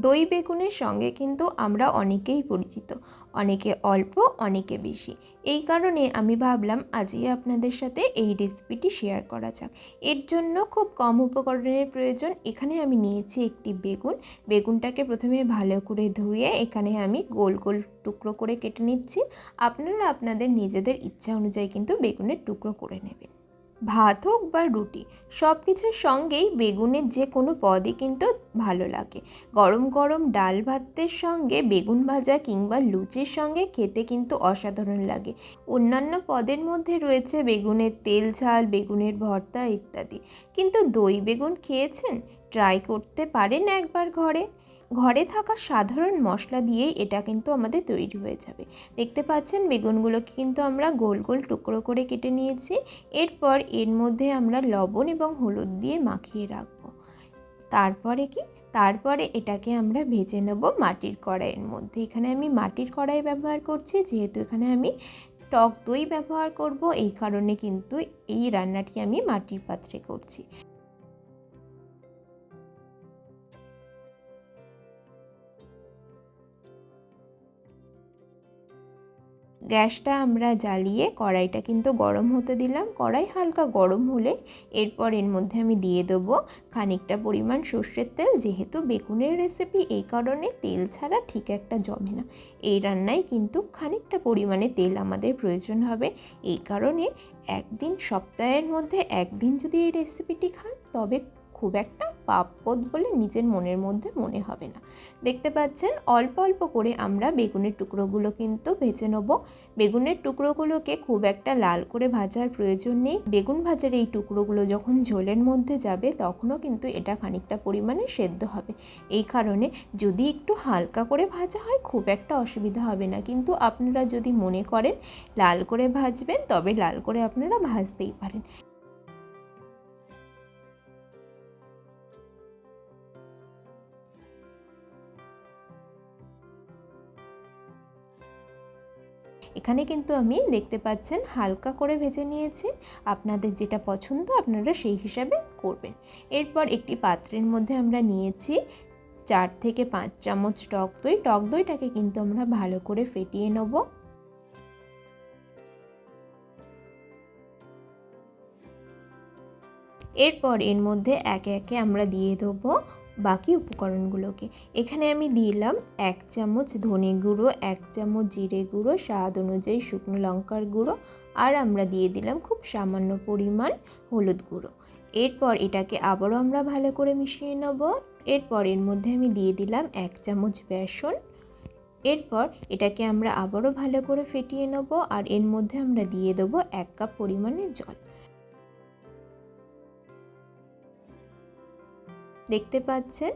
দই বেগুনের সঙ্গে কিন্তু আমরা অনেকেই পরিচিত। অনেকে অল্প, অনেকে বেশি। এই কারণে আমি ভাবলাম আজই আপনাদের সাথে এই রেসিপিটি শেয়ার করা যাক। এর জন্য খুব কম উপকরণের প্রয়োজন। এখানে আমি নিয়েছি একটি বেগুন। বেগুনটাকে প্রথমে ভালো করে ধুয়ে এখানে আমি গোল গোল টুকরো করে কেটে নিচ্ছি। আপনারা আপনাদের নিজেদের ইচ্ছা অনুযায়ী কিন্তু বেগুনের টুকরো করে নেবেন। ভাত হোক বা রুটি সব কিছুর সঙ্গেই বেগুনের যে কোনো পদই কিন্তু ভালো লাগে। গরম গরম ডাল ভাতের সঙ্গে, বেগুন ভাজা কিংবা লুচির সঙ্গে খেতে কিন্তু অসাধারণ লাগে। অন্যান্য পদের মধ্যে রয়েছে বেগুনের তেল ঝাল, বেগুনের ভর্তা ইত্যাদি। কিন্তু দই বেগুন খেয়েছেন? ট্রাই করতে পারেন একবার ঘরে। ঘরে থাকা সাধারণ মশলা দিয়েই এটা কিন্তু আমাদের তৈরি হয়ে যাবে। দেখতে পাচ্ছেন বেগুনগুলোকে কিন্তু আমরা গোল গোল টুকরো করে কেটে নিয়েছি। এরপর এর মধ্যে আমরা লবণ এবং হলুদ দিয়ে মাখিয়ে রাখব। তারপরে কি? তারপরে এটাকে আমরা ভেজে নেব মাটির কড়াইয়ের মধ্যে। এখানে আমি মাটির কড়াই ব্যবহার করছি, যেহেতু এখানে আমি টক দই ব্যবহার করব, এই কারণে কিন্তু এই রান্নাটি আমি মাটির পাত্রে করছি। গ্যাসটা আমরা জ্বালিয়ে কড়াইটা কিন্তু গরম হতে দিলাম। কড়াই হালকা গরম হলে এরপর এর মধ্যে আমি দিয়ে দেবো খানিকটা পরিমাণ সর্ষের তেল। যেহেতু বেগুনের রেসিপি এই কারণে তেল ছাড়া ঠিক একটা জমে না। এই রান্নায় কিন্তু খানিকটা পরিমাণে তেল আমাদের প্রয়োজন হবে। এই কারণে একদিন সপ্তাহের মধ্যে একদিন যদি এই রেসিপিটি খান, তবে খুব একটা পাপদ বলে নিজের মনের মধ্যে মনে হবে না। দেখতে পাচ্ছেন, অল্প অল্প করে আমরা বেগুনের টুকরোগুলো কিন্তু ভেজে নেব। বেগুনের টুকরোগুলোকে খুব একটা লাল করে ভাজার প্রয়োজন নেই। বেগুন ভাজার এই টুকরোগুলো যখন ঝোলের মধ্যে যাবে, তখনও কিন্তু এটা খানিকটা পরিমাণে সেদ্ধ হবে। এই কারণে যদি একটু হালকা করে ভাজা হয়, খুব একটা অসুবিধা হবে না। কিন্তু আপনারা যদি মনে করেন, লাল করে ভাজবেন, তবে লাল করে আপনারা ভাজতেই পারেন। এখানে কিন্তু আমি দেখতে পাচ্ছেন হালকা করে ভেজে নিয়েছি। আপনাদের যেটা পছন্দ আপনারা সেই হিসাবে করবেন। এরপর একটি পাত্রের মধ্যে আমরা নিয়েছি চার থেকে পাঁচ চামচ টক দই। টক দইটাকে কিন্তু আমরা ভালো করে ফেটিয়ে নেব। এরপর এর মধ্যে একে একে আমরা দিয়ে দেবো বাকি উপকরণগুলোকে। এখানে আমি দিলাম এক চামচ ধনে গুঁড়ো, এক চামচ জিরে গুঁড়ো, স্বাদ অনুযায়ী শুকনো লঙ্কার গুঁড়ো, আর আমরা দিয়ে দিলাম খুব সামান্য পরিমাণ হলুদ গুঁড়ো। এরপর এটাকে আবারও আমরা ভালো করে মিশিয়ে নেব। এরপর এর মধ্যে আমি দিয়ে দিলাম এক চামচ বেসন। এরপর এটাকে আমরা আবারও ভালো করে ফেটিয়ে নেব, আর এর মধ্যে আমরা দিয়ে দেবো এক কাপ পরিমাণে জল। দেখতে পাচ্ছেন,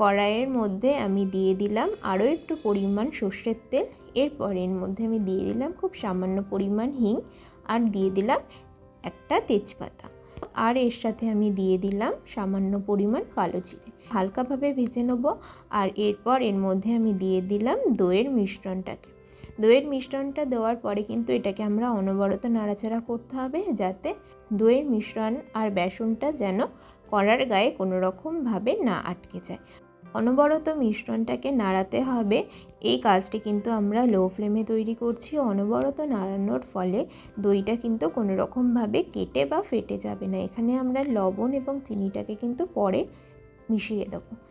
কড়াইয়ের মধ্যে আমি দিয়ে দিলাম আরও একটু পরিমাণ সর্ষের তেল, এরপর এর মধ্যে আমি দিয়ে দিলাম খুব সামান্য পরিমাণ হিং আর দিয়ে দিলাম একটা তেজপাতা। আর এর সাথে আমি দিয়ে দিলাম সামান্য পরিমাণ কালো জিরে। হালকাভাবে ভেজে নেব আর এরপর এর মধ্যে আমি দিয়ে দিলাম দইয়ের মিশ্রণটাকে। দইয়ের মিশ্রণটা দেওয়ার পরে কিন্তু এটাকে আমরা অনবরত নাড়াচাড়া করতে হবে যাতে দইয়ের মিশ্রণ আর বেসনটা যেন কড়ার গায়ে কোনো রকমভাবে না আটকে যায়। অনবরত মিশ্রণটাকে নাড়াতে হবে। এই কাজটি কিন্তু আমরা লো ফ্লেমে তৈরি করছি। অনবরত নাড়ানোর ফলে দইটা কিন্তু কোনো রকমভাবে কেটে বা ফেটে যাবে না। এখানে আমরা লবণ এবং চিনিটাকে কিন্তু পরে মিশিয়ে দেবো।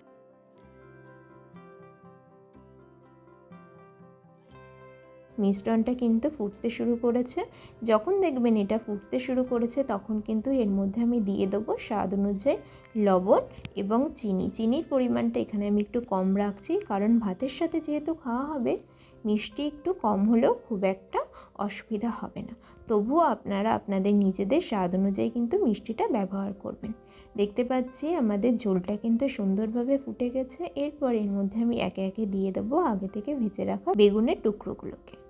মিশ্রণটা কিন্তু ফুটতে শুরু করেছে। যখন দেখবেন এটা ফুটতে শুরু করেছে, তখন কিন্তু এর মধ্যে আমি দিয়ে দেবো স্বাদ অনুযায়ী লবণ এবং চিনি। চিনির পরিমাণটা এখানে আমি একটু কম রাখছি, কারণ ভাতের সাথে যেহেতু খাওয়া হবে, মিষ্টি একটু কম হলেও খুব একটা অসুবিধা হবে না। তবুও আপনারা আপনাদের নিজেদের স্বাদ অনুযায়ী কিন্তু মিষ্টিটা ব্যবহার করবেন। দেখতে পাচ্ছি আমাদের ঝোলটা কিন্তু সুন্দরভাবে ফুটে গেছে। এরপর এর মধ্যে আমি একে একে দিয়ে দেবো আগে থেকে ভেজে রাখা বেগুনের টুকরোগুলোকে।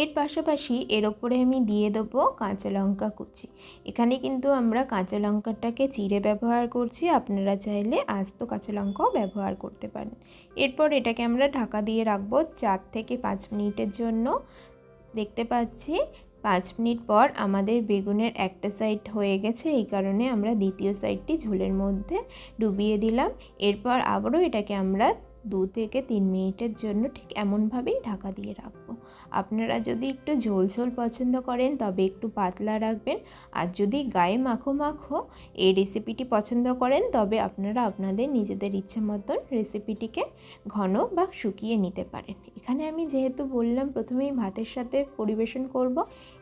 এর পাশাপাশি এর ওপরে আমি দিয়ে দেবো কাঁচা লঙ্কা কুচি। এখানে কিন্তু আমরা কাঁচা লঙ্কাটাকে চিড়ে ব্যবহার করছি, আপনারা চাইলে আস্ত কাঁচা লঙ্কাও ব্যবহার করতে পারেন। এরপর এটাকে আমরা ঢাকা দিয়ে রাখব চার থেকে পাঁচ মিনিটের জন্য। দেখতে পাচ্ছি, পাঁচ মিনিট পর আমাদের বেগুনের একটা সাইড হয়ে গেছে, এই কারণে আমরা দ্বিতীয় সাইডটি ঝোলের মধ্যে ডুবিয়ে দিলাম। এরপর আবারও এটাকে আমরা দু থেকে তিন মিনিটের জন্য ঠিক এমনভাবেই ঢাকা দিয়ে রাখব। আপনারা যদি একটু ঝোল ঝোল পছন্দ করেন, তবে একটু পাতলা রাখবেন। আর যদি গায়ে মাখো মাখো এই রেসিপিটি পছন্দ করেন, তবে আপনারা আপনাদের নিজেদের ইচ্ছে মতন রেসিপিটিকে ঘন বা শুকিয়ে নিতে পারেন। এখানে আমি যেহেতু বললাম প্রথমেই ভাতের সাথে পরিবেশন করব,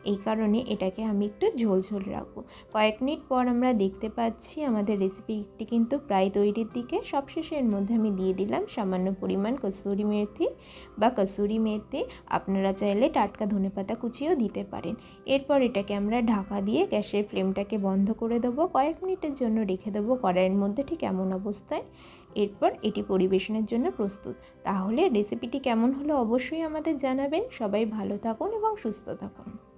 এই কারণে এটাকে আমি একটু ঝোল ঝোল রাখব। কয়েক মিনিট পর আমরা দেখতে পাচ্ছি আমাদের রেসিপিটি কিন্তু প্রায় তৈরির দিকে। সবশেষে এর মধ্যে আমি দিয়ে দিলাম সামান্য পরিমাণ কসুরি মেথি বা কসুরি মেথি আপনারা চাইলে টাটকা ধনেপাতা কুচিও দিতে পারেন। এরপর এটাকে আমরা ঢাকা দিয়ে গ্যাসের ফ্লেমটাকে বন্ধ করে দেবো। কয়েক মিনিটের জন্য রেখে দেবো কড়াইয়ের মধ্যে ঠিক এমন অবস্থায়। এরপর এটি পরিবেশনের জন্য প্রস্তুত। তাহলে রেসিপিটি কেমন হলো অবশ্যই আমাদের জানাবেন। সবাই ভালো থাকুন এবং সুস্থ থাকুন।